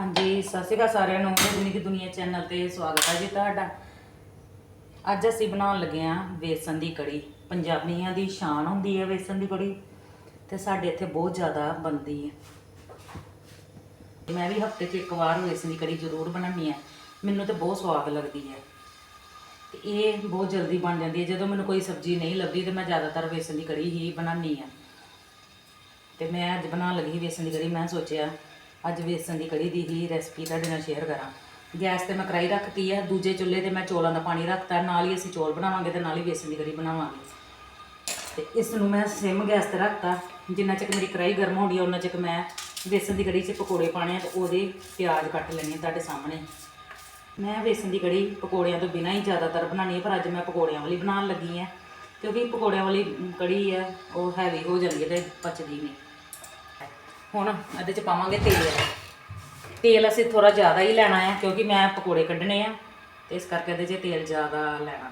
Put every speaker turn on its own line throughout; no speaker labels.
ਹਾਂਜੀ, ਸਤਿ ਸ਼੍ਰੀ ਅਕਾਲ ਸਾਰਿਆਂ ਨੂੰ। ਦੁਨੀ ਦੀ ਦੁਨੀਆ ਚੈਨਲ ਤੇ ਸਵਾਗਤ ਹੈ ਜੀ ਤੁਹਾਡਾ। ਅੱਜ ਅਸੀਂ ਬਣਾਉਣ ਲੱਗੇ ਹਾਂ ਵੇਸਣ ਦੀ ਕੜੀ। ਪੰਜਾਬੀਆਂ ਦੀ ਸ਼ਾਨ ਹੁੰਦੀ ਹੈ ਵੇਸਣ ਦੀ ਕੜੀ ਤੇ ਸਾਡੇ ਇੱਥੇ ਬਹੁਤ ਜ਼ਿਆਦਾ ਬਣਦੀ ਹੈ। ਮੈਂ ਵੀ ਹਫ਼ਤੇ 'ਚ ਇੱਕ ਵਾਰ ਵੇਸਣ ਦੀ ਕੜੀ ਜ਼ਰੂਰ ਬਣਾਉਣੀ ਹੈ। ਮੈਨੂੰ ਤੇ ਬਹੁਤ ਸਵਾਦ ਲੱਗਦੀ ਹੈ। ਤੇ ਇਹ ਬਹੁਤ ਜਲਦੀ ਬਣ ਜਾਂਦੀ ਹੈ। ਜਦੋਂ ਮੈਨੂੰ ਕੋਈ ਸਬਜ਼ੀ ਨਹੀਂ ਲੱਭਦੀ ਤੇ ਮੈਂ ਜ਼ਿਆਦਾਤਰ ਵੇਸਣ ਦੀ ਕੜੀ ਹੀ ਬਣਾਉਣੀ ਹੈ। ਤੇ ਮੈਂ ਅੱਜ ਬਣਾਉਣ ਲੱਗੀ ਵੇਸਣ ਦੀ ਕੜੀ। ਮੈਂ ਸੋਚਿਆ ਅੱਜ ਵੇਸਣ ਦੀ ਕੜੀ ਦੀ ਹੀ ਰੈਸਪੀ ਤੁਹਾਡੇ ਨਾਲ ਸ਼ੇਅਰ ਕਰਾਂ। ਗੈਸ ਤੇ ਮੈਂ ਕੜਾਈ ਰੱਖਤੀ ਹੈ ਦੂਜੇ ਚੁੱਲ੍ਹੇ ਤੇ ਮੈਂ ਚੌਲਾਂ ਦਾ ਪਾਣੀ ਰੱਖਤਾ, ਨਾਲ ਹੀ ਅਸੀਂ ਚੌਲ ਬਣਾਵਾਂਗੇ ਤੇ ਨਾਲ ਹੀ ਵੇਸਣ ਦੀ ਕੜੀ ਬਣਾਵਾਂਗੇ। ਤੇ ਇਸ ਨੂੰ ਮੈਂ ਸਿਮ ਗੈਸ ਤੇ ਰੱਖਤਾ, ਜਿੰਨਾ ਚਿਰ ਮੇਰੀ ਕੜਾਈ ਗਰਮ ਹੋਣੀ ਹੈ ਉਹਨਾਂ ਚਿਰ ਮੈਂ ਵੇਸਣ ਦੀ ਕੜੀ 'ਚ ਪਕੌੜੇ ਪਾਣੇ ਆ ਤੇ ਉਹਦੇ ਪਿਆਜ਼ ਕੱਟ ਲੈਣੇ ਆ ਤੁਹਾਡੇ ਸਾਹਮਣੇ। ਮੈਂ ਵੇਸਣ ਦੀ ਕੜੀ ਪਕੌੜਿਆਂ ਤੋਂ ਬਿਨਾਂ ਹੀ ਜ਼ਿਆਦਾਤਰ ਬਣਾਉਣੀ ਹੈ ਪਰ ਅੱਜ ਮੈਂ ਪਕੌੜਿਆਂ ਵਾਲੀ ਬਣਾਉਣ ਲੱਗੀ ਹਾਂ ਕਿਉਂਕਿ ਪਕੌੜਿਆਂ ਵਾਲੀ ਕੜੀ ਹੈ ਉਹ ਹੈਵੀ ਹੋ ਜਾਂਦੀ ਹੈ ਤੇ ਪਚਦੀ ਨਹੀਂ। ਹੁਣ ਇਹਦੇ ਚ ਪਾਵਾਂਗੇ ਤੇਲ। ਤੇਲ ਅਸੀਂ ਥੋੜਾ ਜ਼ਿਆਦਾ ਹੀ ਲੈਣਾ ਹੈ ਕਿਉਂਕਿ ਮੈਂ ਪਕੌੜੇ ਕੱਢਣੇ ਆ, ਤੇ ਇਸ ਕਰਕੇ ਇਹਦੇ 'ਚ ਤੇਲ ਜ਼ਿਆਦਾ ਲੈਣਾ।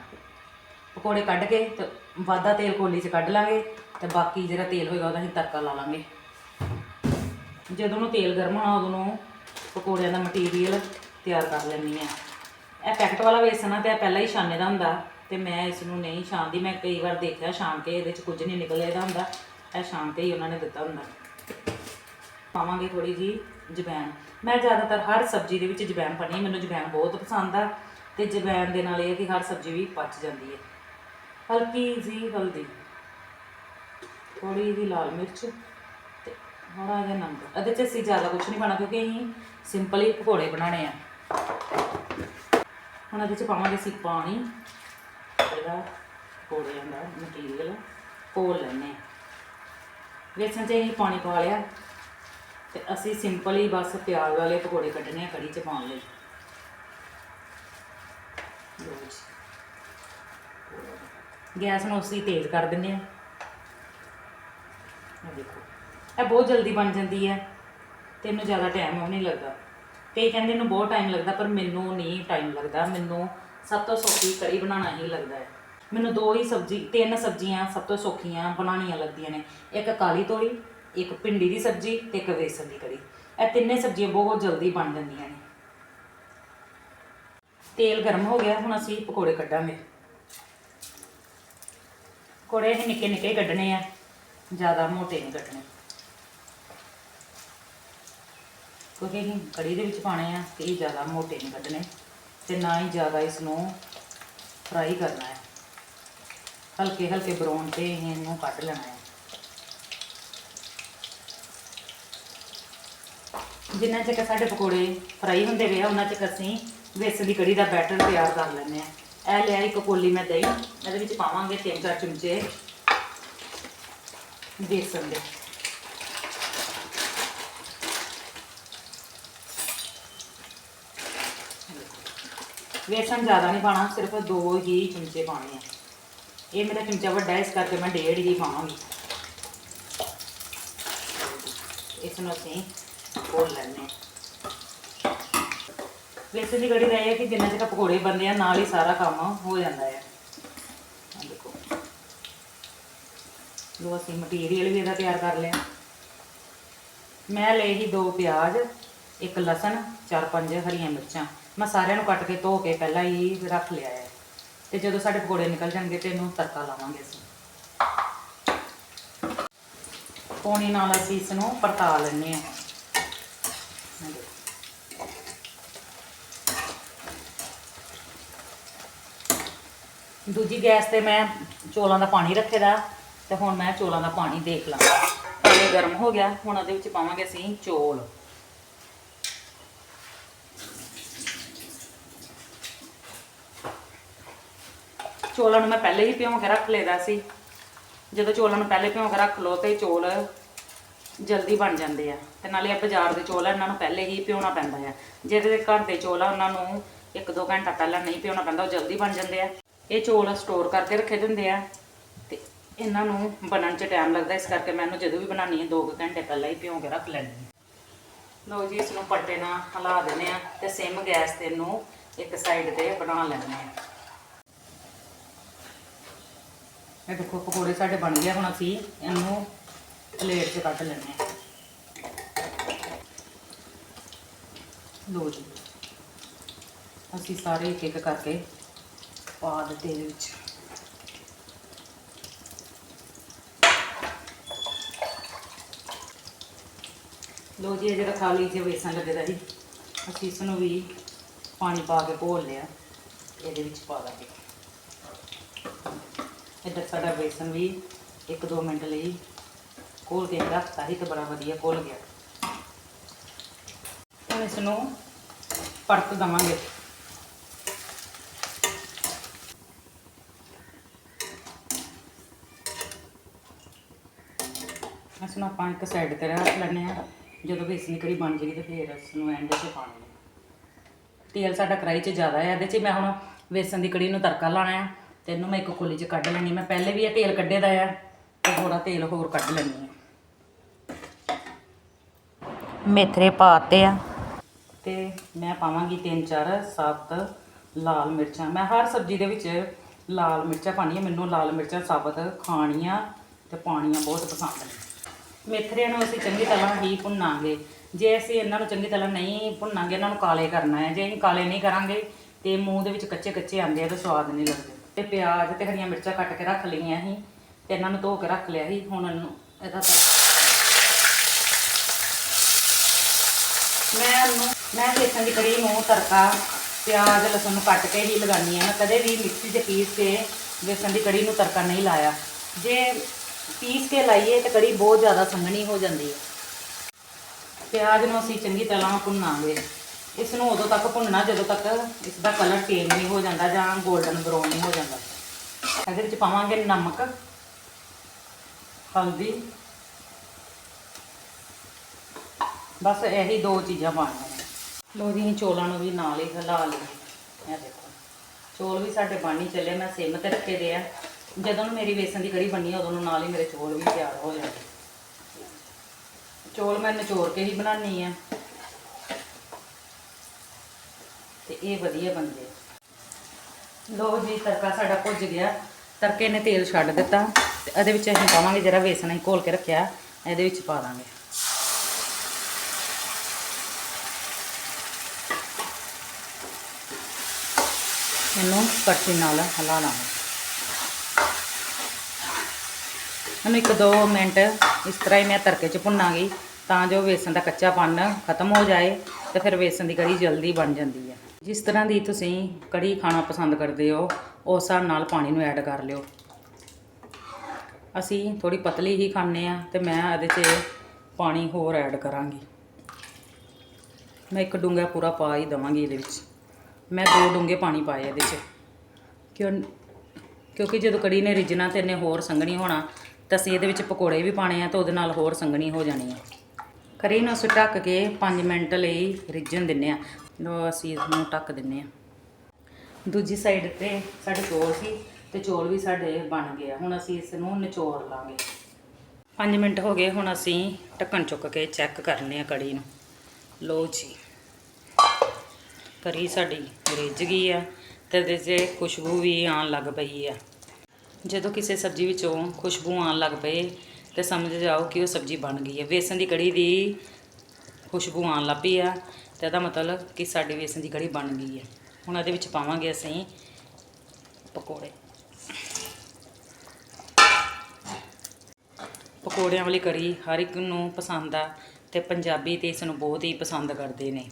ਪਕੌੜੇ ਕੱਢ ਕੇ ਤੇ ਵਾਧਾ ਤੇਲ ਕੋਲੀ 'ਚ ਕੱਢ ਲਾਂਗੇ, ਤੇ ਬਾਕੀ ਜਿਹੜਾ ਤੇਲ ਹੋਏਗਾ ਉਹਦਾ ਅਸੀਂ ਤੜਕਾ ਲਾ ਲਾਂਗੇ। ਜਦੋਂ ਨੂੰ ਤੇਲ ਗਰਮ ਹੋਣਾ, ਉਦੋਂ ਨੂੰ ਪਕੌੜਿਆਂ ਦਾ ਮਟੀਰੀਅਲ ਤਿਆਰ ਕਰ ਲੈਣੀ ਆ। ਇਹ ਪੈਕਟ ਵਾਲਾ ਵੇਸਣ ਆ, ਤੇ ਇਹ ਪਹਿਲਾਂ ਹੀ ਛਾਨੇ ਦਾ ਹੁੰਦਾ, ਤੇ ਮੈਂ ਇਸ ਨੂੰ ਨਹੀਂ ਛਾਨਦੀ ਮੈਂ ਕਈ ਵਾਰ ਦੇਖਿਆ ਛਾਨ ਕੇ ਇਹਦੇ 'ਚ ਕੁਝ ਨਹੀਂ ਨਿਕਲੇਦਾ ਹੁੰਦਾ। ਇਹ ਛਾਨ ਕੇ ਹੀ ਉਹਨਾਂ ਨੇ ਦਿੱਤਾ ਹੁੰਦਾ। ਪਾਵਾਂਗੇ ਥੋੜੀ ਜੀ ਜਵੈਣ। ਮੈਂ ਜ਼ਿਆਦਾਤਰ ਹਰ ਸਬਜ਼ੀ ਦੇ ਵਿੱਚ ਜਵੈਣ ਪਾਣੀ ਮੈਨੂੰ ਜਵੈਣ ਬਹੁਤ ਪਸੰਦ ਆ ਤੇ ਜਵੈਣ ਦੇ ਨਾਲ ਇਹ ਹੈ ਕਿ ਹਰ ਸਬਜ਼ੀ ਵੀ ਪਚ ਜਾਂਦੀ ਹੈ। ਹਲਕੀ ਜੀ ਹਲਦੀ ਥੋੜੀ ਜਿਹੀ ਲਾਲ ਮਿਰਚ ਤੇ ਥੋੜਾ ਜਿਹਾ ਨਮਕ। ਇਹਦੇ 'ਚ ਅਸੀਂ ਜ਼ਿਆਦਾ ਕੁਝ ਨਹੀਂ ਪਾਣਾ ਕਿਉਂਕਿ ਅਸੀਂ ਸਿੰਪਲ ਹੀ ਪਕੌੜੇ ਬਣਾਉਣੇ ਆ। ਹੁਣ ਇਹਦੇ 'ਚ ਪਾਵਾਂਗੇ ਅਸੀਂ ਪਾਣੀ, ਜਿਹੜਾ ਪਕੌੜਿਆਂ ਦਾ ਮਟੀਰੀਅਲ ਕੋਲ ਲੈਣੇ ਵੇਸਣ 'ਚ ਅਸੀਂ ਪਾਣੀ ਪਾ ਲਿਆ। ਤੇ ਅਸੀਂ ਸਿੰਪਲ ਹੀ ਬਸ ਪਿਆਜ਼ ਵਾਲੇ ਪਕੌੜੇ ਕੱਢਣੇ ਆ ਕੜੀ 'ਚ ਪਾਉਣ ਲਈ। ਗੈਸ ਨੂੰ ਅਸੀਂ ਤੇਜ਼ ਕਰ ਦਿੰਦੇ ਆ ਇਹ ਦੇਖੋ, ਇਹ ਬਹੁਤ ਜਲਦੀ ਬਣ ਜਾਂਦੀ ਹੈ। ਤੇ ਇਹਨੂੰ ਜ਼ਿਆਦਾ ਟਾਈਮ ਉਹ ਨਹੀਂ ਲੱਗਦਾ। ਕਈ ਕਹਿੰਦੇ ਇਹਨੂੰ ਬਹੁਤ ਟਾਈਮ ਲੱਗਦਾ, ਪਰ ਮੈਨੂੰ ਨਹੀਂ ਟਾਈਮ ਲੱਗਦਾ। ਮੈਨੂੰ ਸਭ ਤੋਂ ਸੌਖੀ ਕੜੀ ਬਣਾਉਣਾ ਹੀ ਲੱਗਦਾ ਹੈ। ਮੈਨੂੰ ਦੋ ਹੀ ਸਬਜ਼ੀ, ਤਿੰਨ ਸਬਜ਼ੀਆਂ ਸਭ ਤੋਂ ਸੌਖੀਆਂ ਬਣਾਉਣੀਆਂ ਲੱਗਦੀਆਂ ਨੇ। ਇੱਕ ਕਾਲੀ ਤੋਰੀ ਇੱਕ ਭਿੰਡੀ ਦੀ ਸਬਜ਼ੀ ਤੇ ਇੱਕ ਵੇਸਣ ਦੀ ਕੜੀ। ਇਹ ਤਿੰਨੇ ਸਬਜ਼ੀਆਂ ਬਹੁਤ ਜਲਦੀ ਬਣ ਜਾਂਦੀਆਂ ਨੇ। ਤੇਲ ਗਰਮ ਹੋ ਗਿਆ, ਹੁਣ ਅਸੀਂ ਪਕੌੜੇ ਕੱਢਾਂਗੇ। ਪਕੌੜੇ ਅਸੀਂ ਨਿੱਕੇ ਨਿੱਕੇ ਕੱਢਣੇ ਆ, ਜ਼ਿਆਦਾ ਮੋਟੇ ਨਹੀਂ ਕੱਢਣੇ। ਕਿਉਂਕਿ ਅਸੀਂ ਕੜੀ ਦੇ ਵਿੱਚ ਪਾਣੇ ਆ ਤੇ ਇਹ ਜ਼ਿਆਦਾ ਮੋਟੇ ਨਹੀਂ ਕੱਢਣੇ ਤੇ ਨਾ ਹੀ ਜ਼ਿਆਦਾ ਇਸ ਨੂੰ ਫਰਾਈ ਕਰਨਾ ਹੈ। ਹਲਕੇ ਹਲਕੇ ਬਰਾਊਨ ਤੇ ਅਸੀਂ ਇਹਨੂੰ ਕੱਢ ਲੈਣਾ ਹੈ। ਜਿੰਨਾ ਚਿਰ ਸਾਡੇ ਪਕੌੜੇ ਫਰਾਈ ਹੁੰਦੇ ਰਹੇ ਉਹਨਾਂ ਚਿਰ ਅਸੀਂ ਵੇਸਣ ਦੀ ਕੜੀ ਦਾ ਬੈਟਰ ਤਿਆਰ ਕਰ ਲੈਂਦੇ ਆ। ਇਹ ਲਿਆ ਇੱਕ ਕੋਲੀ ਮੈਂ ਦਹੀਂ, ਇਹਦੇ ਵਿੱਚ ਪਾਵਾਂਗੇ ਤਿੰਨ ਚਾਰ ਚਮਚੇ ਵੇਸਣ ਦੇ। ਵੇਸਣ ਜ਼ਿਆਦਾ ਨਹੀਂ ਪਾਣਾ ਸਿਰਫ ਦੋ ਹੀ ਚਮਚੇ ਪਾਣੇ ਆ। ਇਹ ਮੇਰਾ ਚਮਚਾ ਵੱਡਾ ਇਸ ਕਰਕੇ ਮੈਂ ਡੇਢ ਹੀ ਪਾਵਾਂਗੀ। ਇਸ ਨੂੰ ਅਸੀਂ ਖੋਲ ਲੈਂਦੇ ਵੇਸਣ ਦੀ ਕੜੀ ਦਾ ਹੈ ਕਿ ਜਿੰਨਾ ਚਿਰ ਪਕੌੜੇ ਬਣਦੇ ਆ, ਨਾਲ ਹੀ ਸਾਰਾ ਕੰਮ ਹੋ ਜਾਂਦਾ ਹੈ ਆਹ ਦੇਖੋ। ਲੋ ਅਸੀਂ ਮਟੀਰੀਅਲ ਵੀ ਇਹਦਾ ਤਿਆਰ ਕਰ ਲਿਆ। ਮੈਂ ਲਏ ਹੀ ਦੋ ਪਿਆਜ਼, ਇੱਕ ਲਸਣ, ਚਾਰ ਪੰਜ ਹਰੀਆਂ ਮਿਰਚਾਂ। ਮੈਂ ਸਾਰਿਆਂ ਨੂੰ ਕੱਟ ਕੇ ਧੋ ਕੇ ਪਹਿਲਾਂ ਹੀ ਰੱਖ ਲਿਆ ਹੈ ਤੇ ਜਦੋਂ ਸਾਡੇ ਪਕੌੜੇ ਨਿਕਲ ਜਾਣਗੇ ਤੇ ਇਹਨੂੰ ਤੜਕਾ ਲਾਵਾਂਗੇ ਅਸੀਂ। ਪੌਣੀ ਨਾਲ ਅਸੀਂ ਇਸ ਨੂੰ ਪਰਤਾ ਲੈਂਦੇ ਹਾਂ ਆਹ ਦੇਖੋ। ਦੂਜੀ ਗੈਸ ਤੇ ਮੈਂ ਚੋਲਾਂ ਦਾ ਪਾਣੀ ਰੱਖੇ ਦਾ ਤੇ ਹੁਣ ਮੈਂ ਚੋਲਾਂ ਦਾ ਪਾਣੀ ਦੇਖ ਲਾਂ। ਪਾਣੀ ਗਰਮ ਹੋ ਗਿਆ, ਹੁਣ ਉਹਦੇ ਵਿੱਚ ਪਾਵਾਂਗੇ ਅਸੀਂ ਚੋਲ। ਚੋਲਾਂ ਨੂੰ ਮੈਂ ਪਹਿਲੇ ਹੀ ਭਿਉਂ ਕੇ ਰੱਖ ਲੇਦਾ ਸੀ। ਜਦੋਂ ਚੋਲਾਂ ਨੂੰ ਪਹਿਲੇ ਭਿਉਂ ਕੇ ਰੱਖ ਲਓ ਤੇ ਚੋਲ ਜਲਦੀ ਬਣ ਜਾਂਦੇ ਆ। ਤੇ ਨਾਲੇ ਆ ਬਾਜ਼ਾਰ ਦੇ ਚੋਲ ਆ, ਇਹਨਾਂ ਨੂੰ ਪਹਿਲੇ ਹੀ ਭਿਉਣਾ ਪੈਂਦਾ ਆ। ਜਿਹੜੇ ਘਰ ਦੇ ਚੋਲ ਆ, ਉਹਨਾਂ ਨੂੰ 1-2 ਘੰਟਾ ਪਹਿਲਾਂ ਨਹੀਂ ਭਿਉਣਾ ਪੈਂਦਾ, ਉਹ ਜਲਦੀ ਬਣ ਜਾਂਦੇ ਆ। ਇਹ ਚੌਲ ਸਟੋਰ ਕਰਕੇ ਰੱਖੇ ਦਿੰਦੇ ਆ ਤੇ ਇਹਨਾਂ ਨੂੰ ਬਣਨ 'ਚ ਟਾਈਮ ਲੱਗਦਾ, ਇਸ ਕਰਕੇ ਮੈਂ ਇਹਨੂੰ ਜਦੋਂ ਵੀ ਬਣਾਉਣੀ ਹੈ 2 ਘੰਟੇ ਪਹਿਲਾਂ ਹੀ ਭਿਉਂ ਕੇ ਰੱਖ ਲੈਂਦੀ ਹਾਂ। ਲਓ ਜੀ, ਇਸ ਨੂੰ ਪੱਟੇ ਨਾਲ ਹਿਲਾ ਦਿੰਦੇ ਆ ਤੇ ਸਿਮ ਗੈਸ ਤੇ ਇਹਨੂੰ ਇੱਕ ਸਾਈਡ ਤੇ ਬਣਾ ਲੈਂਦੇ ਆ ਇਹ ਦੇਖੋ, ਪਕੌੜੇ ਸਾਡੇ ਬਣ ਗਏ, ਹੁਣ ਅਸੀਂ ਇਹਨੂੰ ਪਲੇਟ 'ਚ ਕੱਢ ਲੈਂਦੇ ਹਾਂ। ਲੋ ਜੀ, ਅਸੀਂ ਸਾਰੇ ਇੱਕ ਇੱਕ ਕਰਕੇ ਪਾ ਦਿੱਤੇ ਇਹਦੇ ਵਿੱਚ। ਲੋ ਜੀ, ਇਹ ਜਿਹੜਾ ਖਾਲੀ ਜਿਹਾ ਵੇਸਣ ਲੱਗਦਾ ਸੀ ਅਸੀਂ ਇਸ ਨੂੰ ਵੀ ਪਾਣੀ ਪਾ ਕੇ ਘੋਲ ਲਿਆ। ਇਹਦੇ ਵਿੱਚ ਪਾ ਦਾਂਗੇ। ਇੱਧਰ ਸਾਡਾ ਵੇਸਣ ਵੀ 1-2 ਮਿੰਟ ਲਈ ਘੋਲ ਕੇ ਰੱਖਤਾ ਸੀ ਤੇ ਬੜਾ ਵਧੀਆ ਘੋਲ ਗਿਆ। ਹੁਣ ਇਸ ਨੂੰ ਪਰਤ ਦਵਾਂਗੇ। ਇਸ ਨੂੰ ਆਪਾਂ ਇੱਕ ਸਾਈਡ ਤੇ ਰੱਖ ਲੈਂਦੇ ਆ ਜਦੋਂ ਬੇਸਨ ਦੀ ਕੜੀ ਬਣ ਜਾਏਗੀ ਤੇ ਫਿਰ ਇਸ ਨੂੰ ਐਂਡ 'ਚ ਪਾਣੀ ਤੇਲ ਸਾਡਾ ਕੜਾਈ 'ਚ ਜ਼ਿਆਦਾ ਹੈ। ਇਹਦੇ 'ਚ ਮੈਂ ਹੁਣ ਵੇਸਣ ਦੀ ਕੜੀ ਨੂੰ ਤੜਕਾ ਲਾਣਾ ਹੈ। ਤੇ ਇਹਨੂੰ ਮੈਂ ਇੱਕ ਕੋਲੀ 'ਚ ਕੱਢ ਲੈਣੀ ਮੈਂ ਪਹਿਲੇ ਵੀ ਇਹ ਤੇਲ ਕੱਢੇ ਦਾ ਆ ਤੇ ਥੋੜਾ ਤੇਲ ਹੋਰ ਕੱਢ ਲੈਣੀ ਹੈ। ਮੇਥਰੇ ਪਾਤੇ ਆ। ਤੇ ਮੈਂ ਪਾਵਾਂਗੀ ਤਿੰਨ ਚਾਰ ਸੱਤ ਲਾਲ ਮਿਰਚਾਂ। ਮੈਂ ਹਰ ਸਬਜ਼ੀ ਦੇ ਵਿੱਚ ਲਾਲ ਮਿਰਚਾਂ ਪਾਣੀਆਂ ਮੈਨੂੰ ਲਾਲ ਮਿਰਚਾਂ ਸਾਬਤ ਖਾਣੀਆਂ ਤੇ ਪਾਣੀਆਂ ਬਹੁਤ ਪਸੰਦ ਨੇ। ਮੇਥਰਿਆਂ ਨੂੰ ਅਸੀਂ ਚੰਗੀ ਤਰ੍ਹਾਂ ਹੀ ਭੁੰਨਾਂਗੇ। ਜੇ ਅਸੀਂ ਇਹਨਾਂ ਨੂੰ ਚੰਗੀ ਤਰ੍ਹਾਂ ਨਹੀਂ ਭੁੰਨਾਂਗੇ, ਇਹਨਾਂ ਨੂੰ ਕਾਲੇ ਕਰਨਾ ਹੈ। ਜੇ ਅਸੀਂ ਕਾਲੇ ਨਹੀਂ ਕਰਾਂਗੇ, ਤੇ ਮੂੰਹ ਦੇ ਵਿੱਚ ਕੱਚੇ ਕੱਚੇ ਆਉਂਦੇ ਆ ਤੇ ਸਵਾਦ ਨਹੀਂ ਲੱਗਦੇ। ਤੇ ਪਿਆਜ਼ ਤੇ ਹਰੀਆਂ ਮਿਰਚਾਂ ਕੱਟ ਕੇ ਰੱਖ ਲਈਆਂ ਸੀ ਤੇ ਇਹਨਾਂ ਨੂੰ ਧੋ ਕੇ ਰੱਖ ਲਿਆ ਸੀ। ਹੁਣ ਇਹਨੂੰ ਇਹਦਾ ਮੈਂ ਉਹਨੂੰ ਮੈਂ ਬੇਸਣ ਦੀ ਕੜੀ ਨੂੰ ਤੜਕਾ ਪਿਆਜ਼, ਲਸਣ ਨੂੰ ਕੱਟ ਕੇ ਹੀ ਲਗਾਨੀ ਆ ਮੈਂ ਕਦੇ ਵੀ ਮਿਕਸੀ 'ਚ ਪੀਸ ਕੇ ਬੇਸਣ ਦੀ ਕੜੀ ਨੂੰ ਤੜਕਾ ਨਹੀਂ ਲਾਇਆ। ਜੇ ਪੀਸ ਕੇ ਲਾਈਏ ਤਾਂ ਕੜੀ ਬਹੁਤ ਜ਼ਿਆਦਾ ਸੰਘਣੀ ਹੋ ਜਾਂਦੀ ਹੈ। ਪਿਆਜ਼ ਨੂੰ ਅਸੀਂ ਚੰਗੀ ਤਰ੍ਹਾਂ ਭੁੰਨਾਂਗੇ। ਇਸ ਨੂੰ ਉਦੋਂ ਤੱਕ ਭੁੰਨਣਾ ਜਦੋਂ ਤੱਕ ਇਸ ਦਾ ਕਲਰ ਚੇਂਜ ਨਹੀਂ ਹੋ ਜਾਂਦਾ ਜਾਂ 골ਡਨ ਬਰਾਊਨ ਨਹੀਂ ਹੋ ਜਾਂਦਾ। ਇਹਦੇ ਵਿੱਚ ਪਾਵਾਂਗੇ ਨਮਕ, ਹਲਦੀ। ਬਸ ਇਹੀ ਦੋ ਚੀਜ਼ਾਂ ਪਾਉਣੀਆਂ ਨੇ। ਲੋ ਜੀ ਚੋਲਾਂ ਨੂੰ ਵੀ ਨਾਲ ਹੀ ਹਿਲਾ ਲਈਏ। ਇਹ ਦੇਖੋ, ਚੋਲ ਵੀ ਸਾਡੇ ਬਣ ਹੀ ਚੱਲੇ ਮੈਂ ਸਿਮ ਤੇ ਰੱਖੇ ਦੇ ਆ। ਜਦੋਂ ਨੂੰ ਮੇਰੀ ਵੇਸਣ ਦੀ ਕੜੀ ਬਣਨੀ ਆ, ਉਦੋਂ ਨੂੰ ਨਾਲ ਹੀ ਮੇਰੇ ਚੋਲ ਵੀ ਤਿਆਰ ਹੋ ਜਾਣਗੇ ਚੋਲ ਮੈਂ ਨਿਚੋੜ ਕੇ ਹੀ ਬਣਾਉਣੀ ਆ। ਤੇ ਇਹ ਵਧੀਆ ਬਣਦੇ ਆ। ਲੋ ਜੀ, ਤੜਕਾ ਸਾਡਾ ਭੁੱਜ ਗਿਆ। ਤੜਕੇ ਨੇ ਤੇਲ ਛੱਡ ਦਿੱਤਾ। ਤੇ ਇਹਦੇ ਵਿੱਚ ਅਸੀਂ ਪਾਵਾਂਗੇ ਜਿਹੜਾ ਵੇਸਣ ਅਸੀਂ ਘੋਲ ਕੇ ਰੱਖਿਆ, ਇਹਦੇ ਵਿੱਚ ਪਾ ਦਾਂਗੇ। ਇਹਨੂੰ ਕੜਛੀ ਨਾਲ ਹਿਲਾ ਲਾਂਗੇ। ਇਹਨੂੰ ਇੱਕ ਦੋ ਮਿੰਟ ਇਸ ਤਰ੍ਹਾਂ ਹੀ ਮੈਂ ਤੜਕੇ 'ਚ ਭੁੰਨਾਂਗੀ ਤਾਂ ਜੋ ਵੇਸਣ ਦਾ ਕੱਚਾਪਨ ਖਤਮ ਹੋ ਜਾਏ ਤੇ ਫਿਰ ਵੇਸਣ ਦੀ ਕੜੀ ਜਲਦੀ ਬਣ ਜਾਂਦੀ ਹੈ ਜਿਸ ਤਰ੍ਹਾਂ ਦੀ ਤੁਸੀਂ ਕੜੀ ਖਾਣਾ ਪਸੰਦ ਕਰਦੇ ਹੋ, ਉਸ ਹਿਸਾਬ ਨਾਲ ਪਾਣੀ ਨੂੰ ਐਡ ਕਰ ਲਿਓ। ਅਸੀਂ ਥੋੜੀ ਪਤਲੀ ਹੀ ਖਾਂਦੇ ਆ ਤੇ ਮੈਂ ਇਹਦੇ 'ਚ ਪਾਣੀ ਹੋਰ ਐਡ ਕਰਾਂਗੀ। ਮੈਂ ਇੱਕ ਡੂੰਘਾ ਪੂਰਾ ਪਾ ਹੀ ਦਵਾਂਗੀ ਇਹਦੇ ਵਿੱਚ। ਮੈਂ ਦੋ ਡੂੰਘੇ ਪਾਣੀ ਪਾਏ ਇਹਦੇ 'ਚ। ਕਿਉਂ ਕਿਉਂਕਿ ਜਦੋਂ ਕੜੀ ਨੇ ਰਿੱਝਣਾ ਤੇ ਇਹਨੇ ਹੋਰ ਸੰਘਣੀ ਹੋਣਾ ਤਾਂ ਅਸੀਂ ਇਹਦੇ ਵਿੱਚ ਪਕੌੜੇ ਵੀ ਪਾਣੇ ਆ ਤਾਂ ਉਹਦੇ ਨਾਲ ਹੋਰ ਸੰਘਣੀ ਹੋ ਜਾਣੀ ਆ। ਕੜੀ ਨੂੰ ਅਸੀਂ ਢੱਕ ਕੇ 5 ਮਿੰਟ ਲਈ ਰਿੱਝਣ ਦਿੰਨੇ ਆ। ਲੋ ਅਸੀਂ ਇਸ ਨੂੰ ਢੱਕ ਦਿੰਨੇ ਆ। ਦੂਜੀ ਸਾਈਡ ਤੇ ਸਾਡੇ ਚੌਲ ਸੀ ਤੇ ਚੌਲ ਵੀ ਸਾਡੇ ਬਣ ਗਏ ਆ। ਹੁਣ ਅਸੀਂ ਇਸ ਨੂੰ ਨਿਚੋੜ ਲਾਂਗੇ। 5 ਮਿੰਟ ਹੋ ਗਏ, ਹੁਣ ਅਸੀਂ ਢੱਕਣ ਚੁੱਕ ਕੇ ਚੈੱਕ ਕਰਨੇ ਆ ਕੜੀ ਨੂੰ। ਲੋ ਜੀ ਕਰੀ ਸਾਡੀ ਰਿੱਝ ਗਈ ਆ ਤੇ ਇਹਦੇ 'ਚ ਖੁਸ਼ਬੂ ਵੀ ਆਉਣ ਲੱਗ ਪਈ ਆ। ਜਦੋਂ ਕਿਸੇ ਸਬਜ਼ੀ ਵਿੱਚੋਂ ਖੁਸ਼ਬੂ ਆਉਣ ਲੱਗ ਪਏ ਤੇ ਸਮਝ ਜਾਓ ਕਿ ਉਹ ਸਬਜ਼ੀ ਬਣ ਗਈ ਹੈ। ਵੇਸਣ ਦੀ ਕੜੀ ਦੀ ਖੁਸ਼ਬੂ ਆਉਣ ਲੱਗ ਪਈ ਆ ਤੇ ਇਹਦਾ ਮਤਲਬ ਕਿ ਸਾਡੀ ਵੇਸਣ ਦੀ ਕੜੀ ਬਣ ਗਈ ਹੈ। ਹੁਣ ਇਹਦੇ ਵਿੱਚ ਪਾਵਾਂਗੇ ਅਸੀਂ ਪਕੌੜੇ। ਪਕੌੜਿਆਂ ਵਾਲੀ ਕੜੀ ਹਰ ਇੱਕ ਨੂੰ ਪਸੰਦ ਆ ਤੇ ਪੰਜਾਬੀ ਤੇ ਇਸ ਨੂੰ ਬਹੁਤ ਹੀ ਪਸੰਦ ਕਰਦੇ ਨੇ।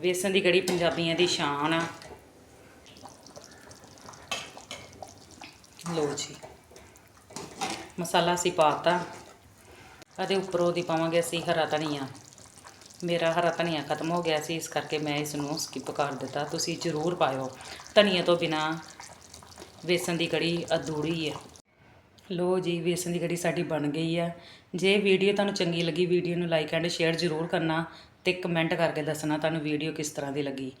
ਵੇਸਣ ਦੀ ਕੜੀ ਪੰਜਾਬੀਆਂ ਦੀ ਸ਼ਾਨ ਆ। ਲੋ ਜੀ। ਮਸਾਲਾ ਅਸੀਂ ਪਾਤਾ ਅਤੇ ਉੱਪਰੋਂ ਦੀ ਪਾਵਾਂਗੇ ਅਸੀਂ ਹਰਾ ਧਨੀਆ। ਮੇਰਾ ਹਰਾ ਧਨੀਆ ਖਤਮ ਹੋ ਗਿਆ ਸੀ, ਇਸ ਕਰਕੇ ਮੈਂ ਇਸ ਨੂੰ ਸਕਿਪ ਕਰ ਦਿੱਤਾ। ਤੁਸੀਂ ਜ਼ਰੂਰ ਪਾਇਓ। ਧਨੀਆ ਤੋਂ ਬਿਨਾ ਵੇਸਣ ਦੀ ਕੜੀ ਅਧੂਰੀ ਹੈ। ਲੋ ਜੀ, ਵੇਸਣ ਦੀ ਕੜੀ ਸਾਡੀ ਬਣ ਗਈ ਆ ਜੇ ਵੀਡੀਓ ਤੁਹਾਨੂੰ ਚੰਗੀ ਲੱਗੀ, ਵੀਡੀਓ ਨੂੰ ਲਾਈਕ ਐਂਡ ਸ਼ੇਅਰ ਜ਼ਰੂਰ ਕਰਨਾ ਤੇ ਕਮੈਂਟ ਕਰਕੇ ਦੱਸਣਾ ਤੁਹਾਨੂੰ ਵੀਡੀਓ ਕਿਸ ਤਰ੍ਹਾਂ ਦੀ ਲੱਗੀ।